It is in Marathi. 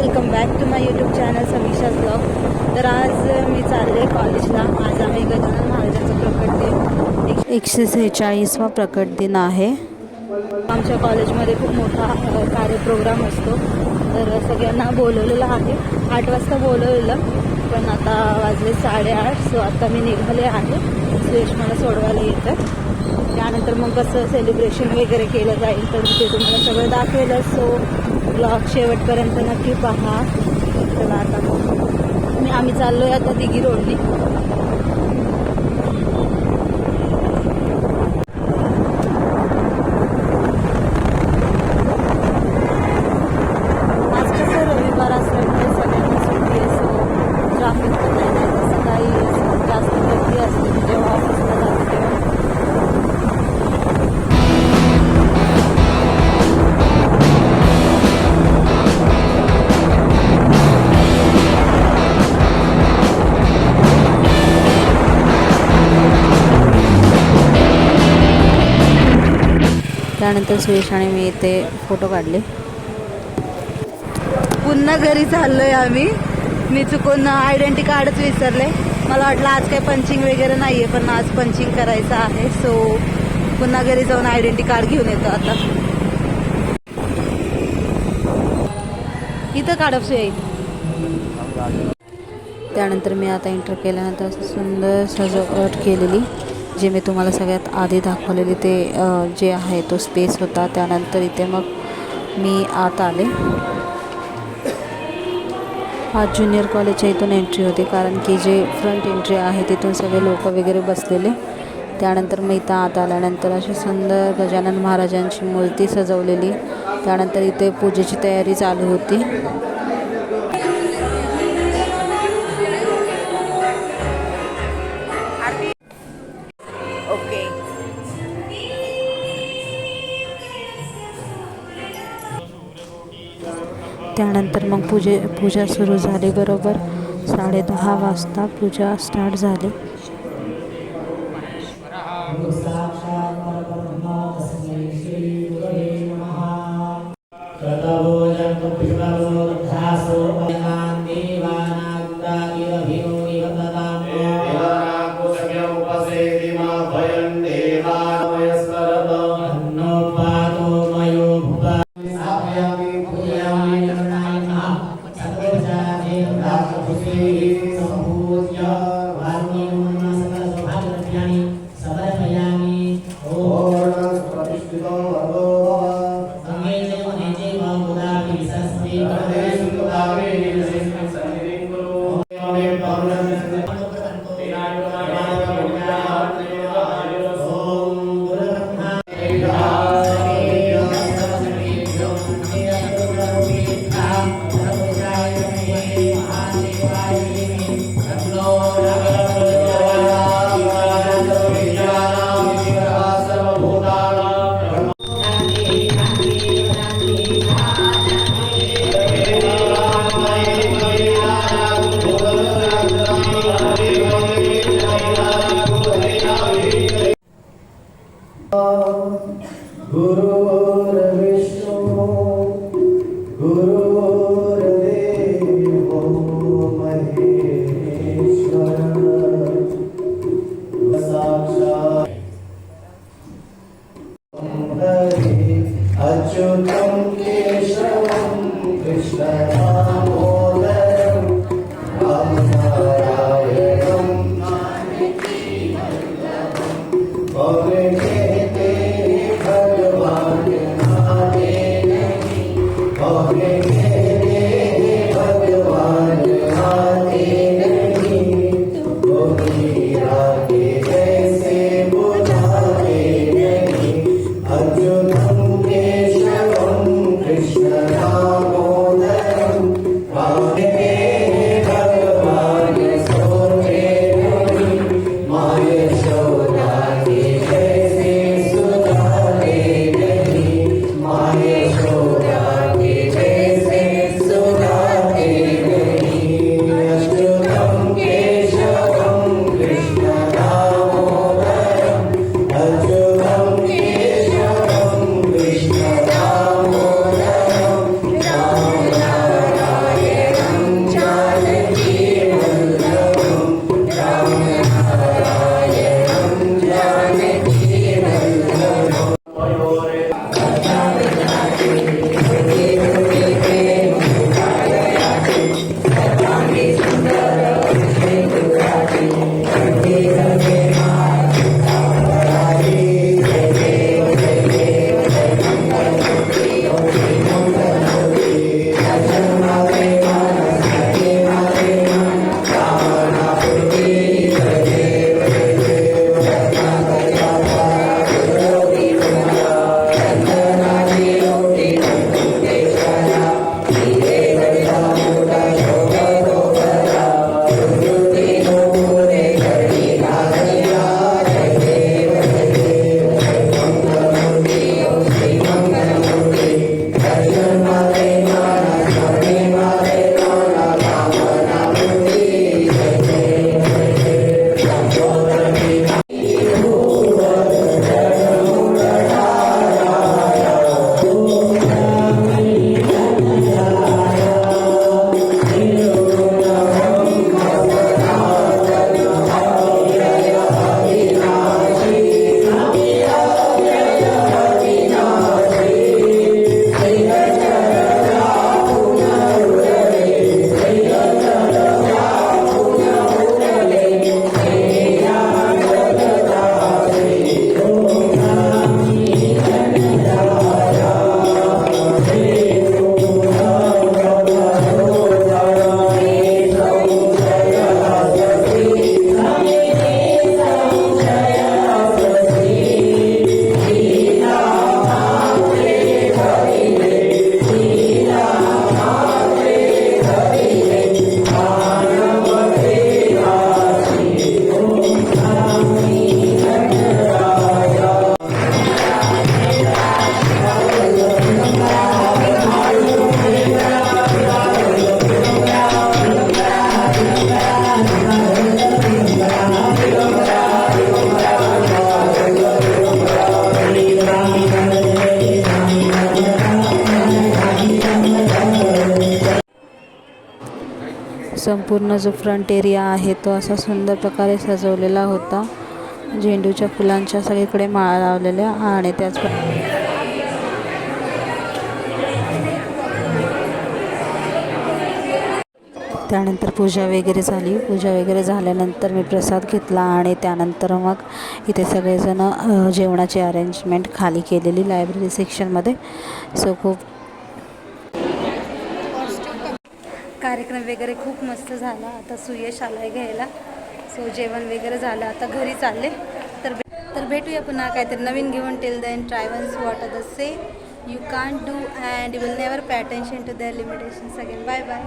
Welcome back to my YouTube channel Samiksha blog तर आज मी चालले कॉलेजला आज आहे गजानन महाराजांचं प्रकट दिन. एक- एकशे सेहेचाळीसवा प्रकट दिन आहे. आमच्या कॉलेजमध्ये खूप मोठा कार्यप्रोग्राम असतो. तर सगळ्यांना बोलवलेलं आहे. आठ वाजता बोलवलेलं पण आता वाजले साडेआठ सो आता मी निघाले आहे. सुरेश मला सोडवायला येतं त्यानंतर मग कसं सेलिब्रेशन वगैरे केलं जाईल तर ते तुम्हाला सगळं दाखवेलं सो ब्लॉग शेवटपर्यंत नक्की पहा. चला आता. मी आम्ही चाललो आहे आता दिघी रोडली त्यानंतर सुरेश आणि मी इथे फोटो काढले. पुन्हा घरी चाललोय आम्ही. मी चुकून आयडेंटी कार्डच विसरले. मला वाटलं आज काही पंचिंग वगैरे नाहीये पण आज पंचिंग करायचं आहे. सो पुन्हा घरी जाऊन आयडेंटी कार्ड घेऊन येतो आता. इथं काढप येईल त्यानंतर मी आता एंटर केल्यानंतर असं सुंदर सजावट केलेली. जे मी तुम्हाला सगळ्यात आधी दाखवलेली ते जे आहे तो स्पेस होता त्यानंतर इथे मग मी आत आले. आज ज्युनियर कॉलेजच्या इथून एंट्री होती कारण की जे फ्रंट एंट्री आहे तिथून सगळे लोक वगैरे बसलेले. त्यानंतर मी इथं आत आल्यानंतर अशी सुंदर गजानन महाराजांची मूर्ती सजवलेली. त्यानंतर इथे पूजेची तयारी चालू होती. त्यानंतर मग पूजे पूजा सुरू झाली बरोबर. साडे दहा वाजता पूजा स्टार्ट झाली. भूया Krishna पूर्ण जो फ्रंट एरिया आहे तो असा सुंदर प्रकारे सजवलेला होता. झेंडूच्या फुलांच्या सगळीकडे माळा लावलेल्या आणि त्याच त्यानंतर पूजा वगैरे झाली. पूजा वगैरे झाल्यानंतर मी प्रसाद घेतला आणि त्यानंतर मग इथे सगळेजण जेवणाची अरेंजमेंट खाली केलेली लायब्ररी सेक्शनमध्ये सो खूप कार्यक्रम वगैरे खूप मस्त झाला. आता सुयश आलाय घ्यायला. सो जेवण वगैरे झालं. आता घरी चालले. तर तर भेटूया पुन्हा काहीतरी नवीन घेऊन. Till then try once what are the say you can't do and you will never pay attention attention to their limitations again bye bye